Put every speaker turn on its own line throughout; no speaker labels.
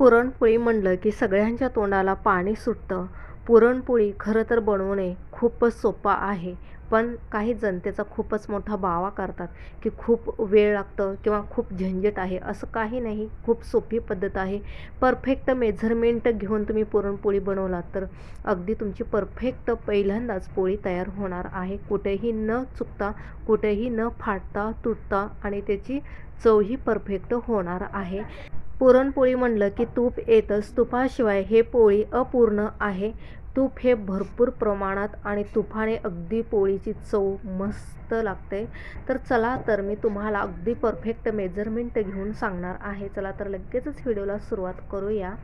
पुरणपोळी म्हणलं की सगळ्यांच्या तोंडाला पाणी सुटतं. पुरणपोळी खरं तर बनवणे खूपच सोपं आहे पण काही जण त्याचा खूपच मोठा बावा करतात की खूप वेळ लागतं किंवा खूप झंझट आहे असं काही नाही. खूप सोपी पद्धत आहे. परफेक्ट मेझरमेंट घेऊन तुम्ही पुरणपोळी बनवलात तर अगदी तुमची परफेक्ट पहिल्यांदाच पोळी तयार होणार आहे. कुठेही न चुकता कुठेही न फाटता तुटता आणि त्याची चवही परफेक्ट होणार आहे. पुरणपोळी म्हणलं की तूप येतंच. तुपाशिवाय हे पोळी अपूर्ण आहे. तूप हे भरपूर प्रमाणात आणि तुपाने अगदी पोळीची चव मस्त लागते. तर चला तर मी तुम्हाला अगदी परफेक्ट मेजरमेंट घेऊन सांगणार आहे. चला तर लगेचच व्हिडिओला सुरुवात करूया.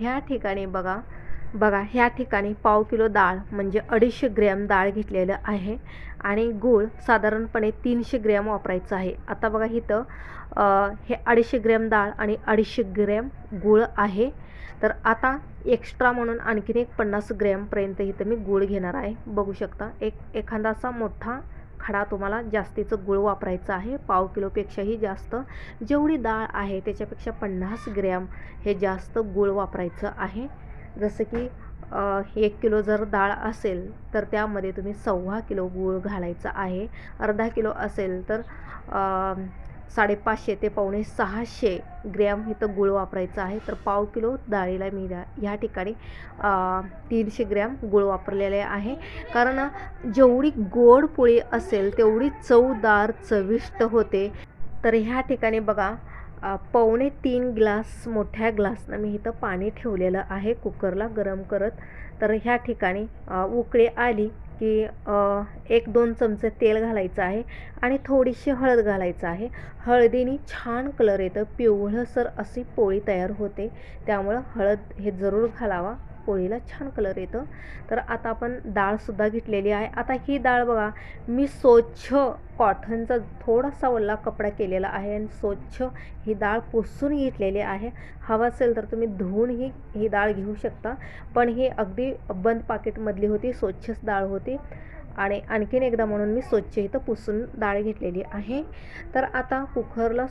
ह्या ठिकाणी बघा बघा ह्या ठिकाणी पाव किलो डाळ म्हणजे अडीचशे ग्रॅम डाळ घेतलेलं आहे. आणि गूळ साधारणपणे तीनशे ग्रॅम वापरायचं आहे. आता बघा इथं हे अडीचशे ग्रॅम डाळ आणि अडीचशे ग्रॅम गूळ आहे. तर आता एक्स्ट्रा म्हणून आणखीन एक पन्नास ग्रॅमपर्यंत इथं मी गूळ घेणार आहे. बघू शकता एक एखादा असा मोठा खडा तुम्हाला जास्तीचं गुळ वापरायचं आहे. पाव किलोपेक्षाही जास्त. जेवढी डाळ आहे त्याच्यापेक्षा पन्नास ग्रॅम हे जास्त गुळ वापरायचं आहे. जसं की एक किलो जर डाळ असेल तर त्यामध्ये तुम्ही सव्वा किलो गूळ घालायचा आहे. अर्धा किलो असेल तर साडेपाचशे ते पावणे सहाशे ग्रॅम इथं गूळ वापरायचं आहे. तर पाव किलो डाळीला मी ह्या ठिकाणी तीनशे ग्रॅम गूळ वापरलेले आहे. कारण जेवढी गोड पोळी असेल तेवढी चवदार चविष्ट होते. तर ह्या ठिकाणी बघा पावणे तीन ग्लास मोठ्या ग्लासनं मी इथं पाणी ठेवलेलं आहे. कुकरला गरम करत. तर ह्या ठिकाणी उकळी आली की एक दोन चमचे तेल घालायचं आहे आणि थोडीशी हळद घालायचं आहे. हळदीने छान कलर येतं. पिवळसर अशी पोळी तयार होते. त्यामुळं हळद हे जरूर घालावा. पोळीला छान कलर येतं. तर आता आपण डाळसुद्धा घेतलेली आहे. आता ही डाळ बघा मी स्वच्छ कॉटनचा थोडासा ओला कपडा केलेला आहे आणि स्वच्छ ही डाळ पुसून घेतलेली आहे. हवा असेल तर तुम्ही धुवूनही ही डाळ घेऊ शकता. पण ही अगदी बंद पाकिटमधली होती स्वच्छच डाळ होती. आणि आणखीन एकदा म्हणून मी स्वच्छ इथं पुसून डाळ घेतलेली आहे. तर आता कुकरला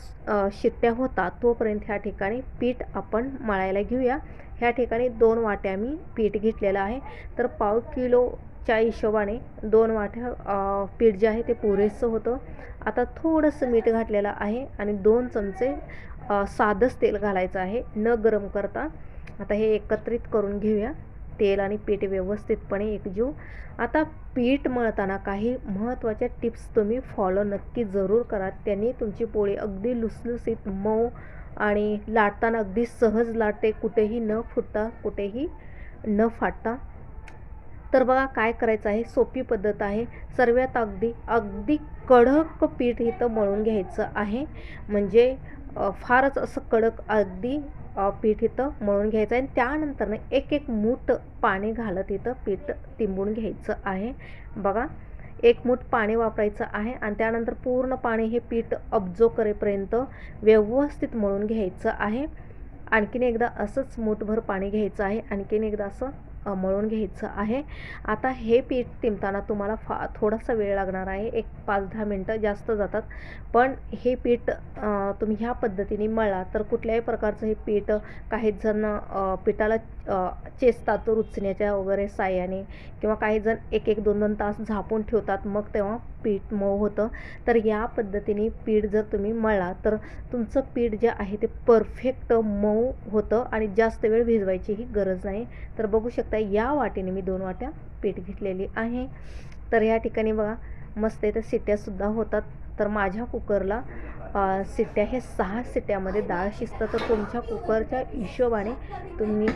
शिट्ट्या होतात तोपर्यंत ह्या ठिकाणी पीठ आपण मळायला घेऊया. ह्या ठिकाणी दोन वाट्या मी पीठ घेतलेलं आहे. तर पाव किलोच्या हिशोबाने दोन वाट्या पीठ जे आहे ते पुरेसं होतं. आता थोडंसं मीठ घातलेलं आहे आणि दोन चमचे साधंच तेल घालायचं आहे न गरम करता. आता हे एकत्रित करून घेऊया. तेल आणि पीठ व्यवस्थितपणे एकजीव. आता पीठ मळताना काही महत्त्वाच्या टिप्स तुम्ही फॉलो नक्की जरूर करा. त्यांनी तुमची पोळी अगदी लुसलुसीत मऊ आणि लाटताना अगदी सहज लाटते. कुठेही न फुटता कुठेही न फाटता. तर बघा काय करायचं आहे? सोपी पद्धत आहे. सर्वात अगदी अगदी कडक पीठ इथं मळून घ्यायचं आहे. म्हणजे फारच असं कडक अगदी पीठ इथं मळून घ्यायचं आहे. आणि त्यानंतर एक एक मूठ पाणी घालत इथं पीठ तिंबून घ्यायचं आहे. बघा एक मूठ पाणी वापरायचं आहे आणि त्यानंतर पूर्ण पाणी हे पीठ अब्जो करेपर्यंत व्यवस्थित मळून घ्यायचं आहे. आणखीन एकदा असंच मूठभर पाणी घ्यायचं आहे. आणखीन एकदा असं मळून घ्यायचं आहे. आता हे पीठ तिंबताना तुम्हाला फा थोडासा वेळ लागणार आहे. एक पाच दहा मिनटं जास्त जातात. पण हे पीठ तुम्ही ह्या पद्धतीने मळला तर कुठल्याही प्रकारचं हे पीठ काही जण पिठाला चेचतात रुचण्याच्या वगैरे साह्याने किंवा काही जण एक एक दोन दोन तास झापून ठेवतात. मग तेव्हा पीठ मऊ होतं. तर या पद्धतीने पीठ जर तुम्ही मळला तर तुमचं पीठ जे आहे ते परफेक्ट मऊ होतं आणि जास्त वेळ भिजवायचीही गरज नाही. तर बघू शकता या वाटीने मी दोन वाट्या पीठ घेतलेली आहे. तर या ठिकाणी बघा मस्त इथं सिट्ट्यासुद्धा होतात. तर माझ्या कुकरला सिट्ट्या हे सहा सिट्ट्यामध्ये डाळ शिजतं. तर तुमच्या कुकरच्या हिशोबाने तुम्ही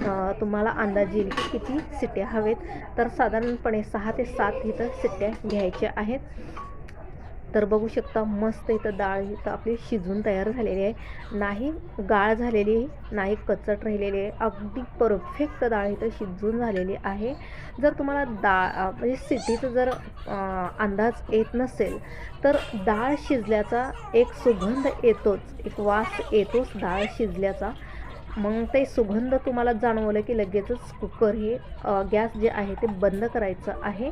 तुम्हाला अंदाज येईल की किती सिट्ट्या हवेत. तर साधारणपणे सहा ते सात इथं सिट्ट्या घ्यायच्या आहेत. तर बघू शकता मस्त इथं डाळ इथं आपली शिजून तयार झालेली आहे. नाही गाळ झालेली नाही कचट राहिलेली आहे. अगदी परफेक्ट डाळ इथं शिजून झालेली आहे. जर तुम्हाला डाळ म्हणजे सिटीचं जर अंदाज येत नसेल तर डाळ शिजल्याचा एक सुगंध येतोच. एक वास येतोच डाळ शिजल्याचा. मग ते सुगंध तुम्हाला जाणवलं की लगेचच कुकर हे गॅस जे आहे ते बंद करायचं आहे.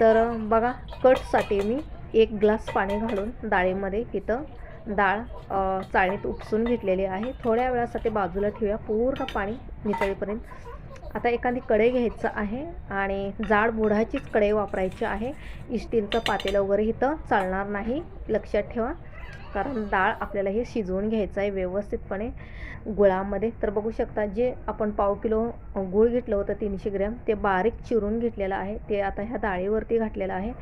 तर बघा कटसाठी मी एक ग्लास पाणी घालून डाळीमध्ये इथं डाळ चाळणीत उपसून घेतलेली आहे. थोड्या वेळासाठी बाजूला ठेवूया. पूर्ण पाणी नितळेपर्यंत. आता एखादी कढई घ्यायचं आहे आणि जाड बुढाचीच कढई वापरायची आहे. स्टीलचं पातेलं वगैरे इथं चालणार नाही. लक्षात ठेवा. कारण डाळ आपल्याला हे शिजवून घ्यायचं आहे व्यवस्थितपणे गुळामध्ये. तर बघू शकता जे आपण पाव किलो गूळ घेतलं होतं तीनशे ग्रॅम ते बारीक चिरून घेतलेलं आहे. ते आता ह्या डाळीवरती घातलेलं आहे.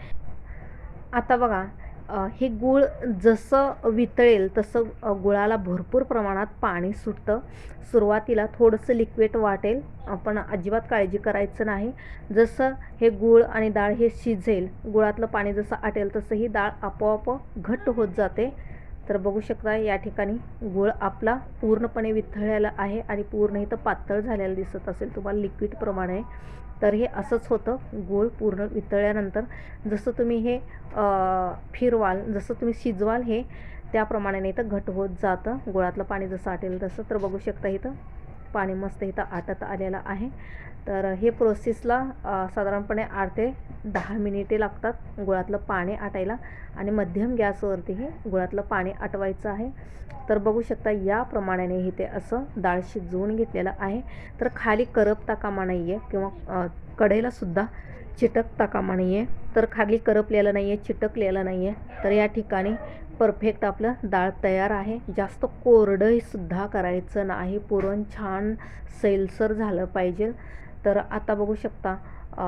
आता बघा हे गूळ जसं वितळेल तसं गुळाला भरपूर प्रमाणात पाणी सुटतं. सुरुवातीला थोडंसं लिक्विड वाटेल. आपण अजिबात काळजी करायचं नाही. जसं हे गूळ आणि डाळ हे शिजेल गुळातलं पाणी जसं आटेल तसं ही डाळ आपोआप घट्ट होत जाते. तर बघू शकता या ठिकाणी गूळ आपला पूर्णपणे वितळलेला आहे आणि पूर्ण इथं पातळ झालेलं दिसत असेल. तुम्हाला लिक्विडप्रमाणे तर हे असंच होतं. गूळ पूर्ण वितळल्यानंतर जसं तुम्ही हे फिरवाल जसं तुम्ही शिजवाल हे त्याप्रमाणे नाही तर घट होत जातं. गुळातलं पाणी जसं आटेल तसं. तर बघू शकता इथं पाणी मस्त इथं आटत आलेलं आहे. तर हे प्रोसेसला साधारणपणे आठ ते दहा मिनिटे लागतात गुळातलं पाणी आटायला आणि मध्यम गॅसवरती हे गुळातलं पाणी आटवायचं आहे. तर बघू शकता या प्रमाणाने इथे असं डाळ शिजवून घेतलेलं आहे. तर खाली करपता कामा नाही आहे किंवा कढईलासुद्धा चिटकता कामा नाही आहे तर खाली करपलेलं नाही आहे चिटकलेलं नाही आहे तर या ठिकाणी परफेक्ट आपलं डाळ तयार आहे. जास्त कोरडंसुद्धा करायचं नाही. पुरण छान सैलसर झालं पाहिजे. तर आता बघू शकता आ,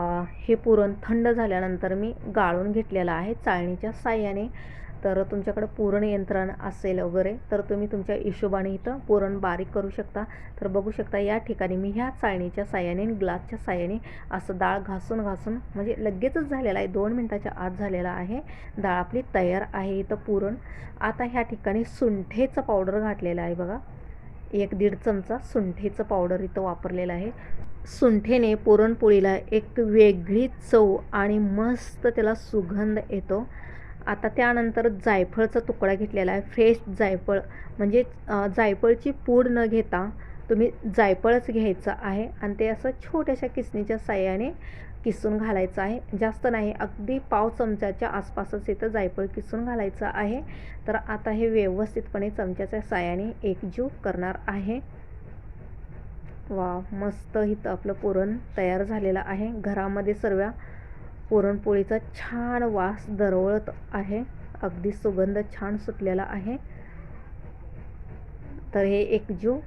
हे पुरण थंड झाल्यानंतर मी गाळून घेतलेलं आहे चाळणीच्या साह्याने. तर तुमच्याकडं पुरण यंत्रण असेल वगैरे तर तुम्ही तुमच्या हिशोबाने इथं पुरण बारीक करू शकता. तर बघू शकता या ठिकाणी मी ह्या चाळणीच्या साह्याने आणि ग्लासच्या साह्याने असं डाळ घासून घासून म्हणजे लगेचच झालेला आहे दोन मिनटाच्या आत झालेला आहे. डाळ आपली तयार आहे इथं पुरण. आता ह्या ठिकाणी सुंठेचं पावडर घातलेलं आहे बघा. एक दीड चमचा सुंठेचं पावडर इथं वापरलेलं आहे. सुंठेने पुरणपोळीला एक वेगळी चव आणि मस्त त्याला सुगंध येतो. आता त्यानंतर जायफळचा तुकडा घेतलेला आहे. फ्रेश जायफळ. म्हणजे जायफळची पूड न घेता तुम्ही जायफळच घ्यायचं आहे आणि ते असं छोट्याशा किसणीच्या साह्याने किसून घालायचं आहे. जास्त नाही अगदी पाव चमच्याच्या आसपासच इथं जायफळ किसून घालायचं आहे. तर आता हे व्यवस्थितपणे चमच्याच्या साह्याने एकजीव करणार आहे. वा मस्त इथं आपलं पुरण तयार झालेलं आहे. घरामध्ये सर्व पुरणपोळीचा छान वास दरवळत आहे. अगदी सुगंध छान सुटलेला आहे. तर हे एक जीव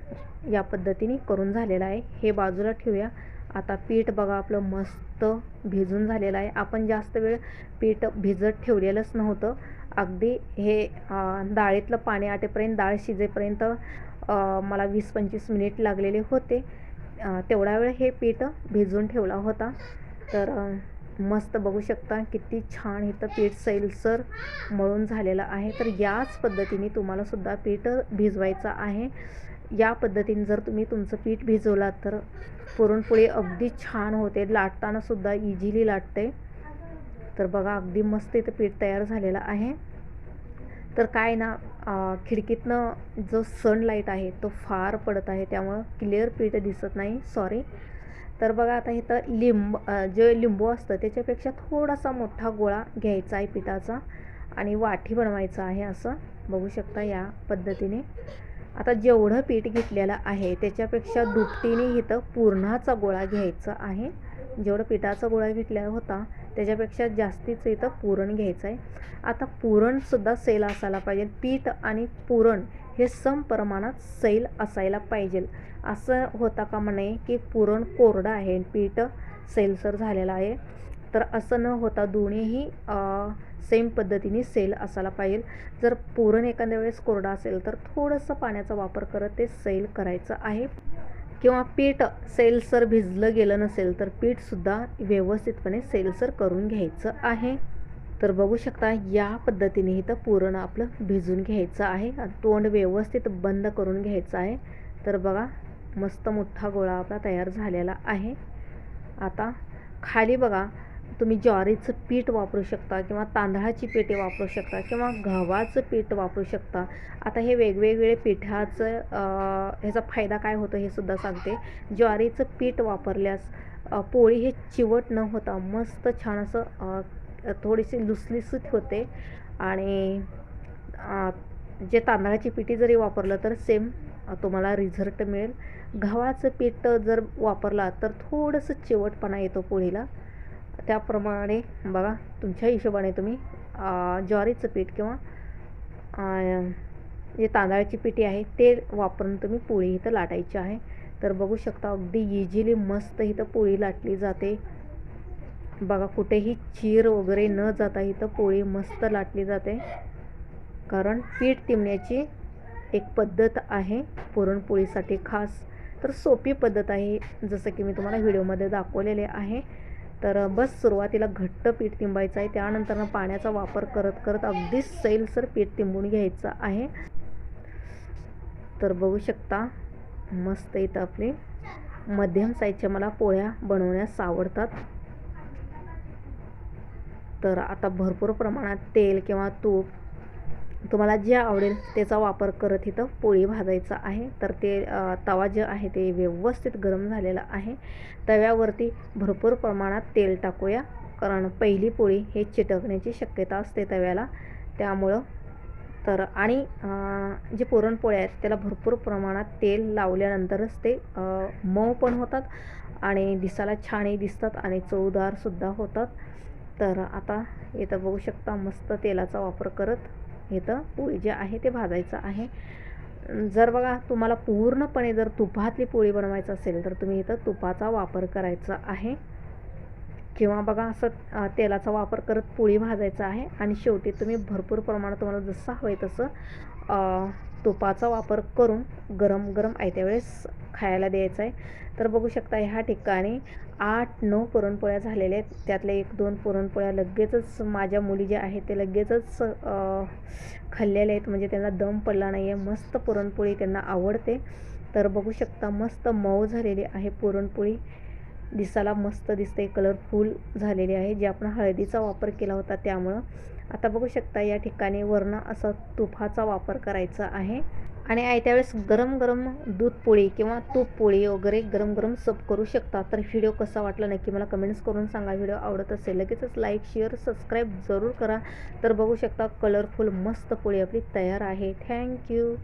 या पद्धतीने करून झालेलं आहे. हे बाजूला ठेवूया. आता पीठ बघा आपलं मस्त भिजून झालेलं आहे. आपण जास्त वेळ पीठ भिजत ठेवलेलंच नव्हतं. अगदी हे डाळीतलं पाणी आटेपर्यंत डाळ शिजेपर्यंत मला वीस पंचवीस मिनिट लागलेले होते. तेवढा वेळ हे पीठ भिजून ठेवला होता. तर मस्त बघू शकता किती छान इथं पीठ सैलसर मळून झालेलं आहे. तर याच पद्धतीने तुम्हालासुद्धा पीठ भिजवायचं आहे. या पद्धतीने जर तुम्ही तुमचं पीठ भिजवलात तर पुरणपोळी अगदी छान होते. लाटतानासुद्धा इझिली लाटते. तर बघा अगदी मस्त इथं पीठ तयार झालेलं आहे. तर काय ना खिडकीतनं जो सनलाईट आहे तो फार पडत आहे. त्यामुळं क्लिअर पीठ दिसत नाही. सॉरी तर बघा आता इथं लिंब जे लिंबू असतं त्याच्यापेक्षा थोडासा मोठा गोळा घ्यायचा आहे पिठाचा आणि वाठी बनवायचं आहे असं. बघू शकता या पद्धतीने. आता जेवढं पीठ घेतलेलं आहे त्याच्यापेक्षा दुपटीने इथं पुरणाचा गोळा घ्यायचा आहे. जेवढं पिठाचा गोळा घेतलेला होता त्याच्यापेक्षा जास्तीचं इथं पुरण घ्यायचं आहे. आता पुरणसुद्धा सेल असायला पाहिजे. पीठ आणि पुरण हे सम प्रमाणात सैल असायला पाहिजे. असं होता का म्हणे की पुरण कोरडं आहे पीठ सैलसर झालेलं आहे. तर असं न होता दोन्हीही सेम पद्धतीने सेल असायला पाहिजे. जर पुरण एखाद्या वेळेस कोरडा असेल तर थोडंसं पाण्याचा वापर करत ते सैल करायचं आहे. किंवा पीठ सेलसर भिजलं गेलं नसेल तर पीठसुद्धा व्यवस्थितपणे सैलसर करून घ्यायचं आहे. तर बघू शकता या पद्धतीने इथं पुरण आपलं भिजून घ्यायचं आहे. आणि तोंड व्यवस्थित बंद करून घ्यायचं आहे. तर बघा मस्त मोठा गोळा आपला तयार झालेला आहे. आता खाली बघा तुम्ही ज्वारीचं पीठ वापरू शकता किंवा तांदळाची पिठे वापरू शकता किंवा गव्हाचं पीठ वापरू शकता. आता हे वेगवेगळे पिठाचं ह्याचा फायदा काय होतो हे सुद्धा सांगते. ज्वारीचं पीठ वापरल्यास पोळी हे चिवट न होता मस्त छान असं थोडीशी लुसलुसीत होते. आणि जे तांदळाची पिठी जरी वापरलं तर सेम तुम्हाला रिझल्ट मिळेल. गव्हाचं पीठ जर वापरला तर थोडंसं चिवटपणा येतो पोळीला. त्याप्रमाणे बघा तुमच्या हिशोबाने तुम्ही ज्वारीचं पीठ किंवा जे तांदळाची पिठी आहे ते वापरून तुम्ही पोळी इथं लाटायची आहे. तर बघू शकता अगदी इझिली मस्त इथं पोळी लाटली जाते. बघा कुठेही चीर वगैरे न जाता इथं पोळी मस्त लाटली जाते. कारण पीठ तिमण्याची एक पद्धत आहे पुरणपोळीसाठी खास. तर सोपी पद्धत आहे जसं की मी तुम्हाला व्हिडिओमध्ये दाखवलेले आहे. तर बस सुरुवातीला घट्ट पीठ तिंबायचं आहे. त्यानंतर पाण्याचा वापर करत करत अगदीच सैलसर पीठ तिंबून घ्यायचं आहे. तर बघू शकता मस्त इथं आपली मध्यम साईजच्या मला पोळ्या बनवण्यास आवडतात. तर आता भरपूर प्रमाणात तेल किंवा तूप तुम्हाला जे आवडेल त्याचा वापर करत इथं पोळी भाजायचा आहे. तर ते तवा जे आहे ते व्यवस्थित गरम झालेला आहे. तव्यावरती भरपूर प्रमाणात तेल टाकूया. कारण पहिली पोळी हे चिटकण्याची शक्यता असते तव्याला. त्यामुळं तर आणि जे पुरणपोळ्या आहेत त्याला भरपूर प्रमाणात तेल लावल्यानंतरच ते मऊ पण होतात आणि दिसायला छानही दिसतात आणि चवदारसुद्धा होतात. तर आता इथं बघू शकता मस्त तेलाचा वापर करत इथं पोळी जे आहे ते भाजायचं आहे. जर बघा तुम्हाला पूर्णपणे जर तुपातली पोळी बनवायचं असेल तर तुम्ही इथं तुपाचा वापर करायचा आहे. किंवा बघा असं तेलाचा वापर करत पोळी भाजायचा आहे. आणि शेवटी तुम्ही भरपूर प्रमाणात तुम्हाला जसं हवं आहे तसं तुपाचा वापर करून गरम गरम आयत्या वेळेस खायला द्यायचं आहे. तर बघू शकता ह्या ठिकाणी आठ नऊ पुरणपोळ्या झालेल्या आहेत. त्यातल्या एक दोन पुरणपोळ्या लगेचच माझ्या मुली ज्या आहेत ते लगेचच खाल्लेल्या आहेत. म्हणजे त्यांना दम पडला नाही आहे मस्त पुरणपोळी त्यांना आवडते. तर बघू शकता मस्त मऊ झालेली आहे पुरणपोळी. दिसायला मस्त दिसते कलरफुल झालेली आहे. जे आपण हळदीचा वापर केला होता त्यामुळं. आता बघू शकता या ठिकाणी वर्ण असा तुफाचा वापर करायचा आहे. आणि आयत्या वेळेस गरम गरम दूध पोळी किंवा तूप पोळी वगैरे गरम गरम सब करू शकता तर व्हिडिओ कसा वाटला नक्की मला कमेंट्स करून सांगा. व्हिडिओ आवडत असेल लगेचच लाईक शेअर सबस्क्राईब जरूर करा. तर बघू शकता कलरफुल मस्त पोळी आपली तयार आहे. थँक्यू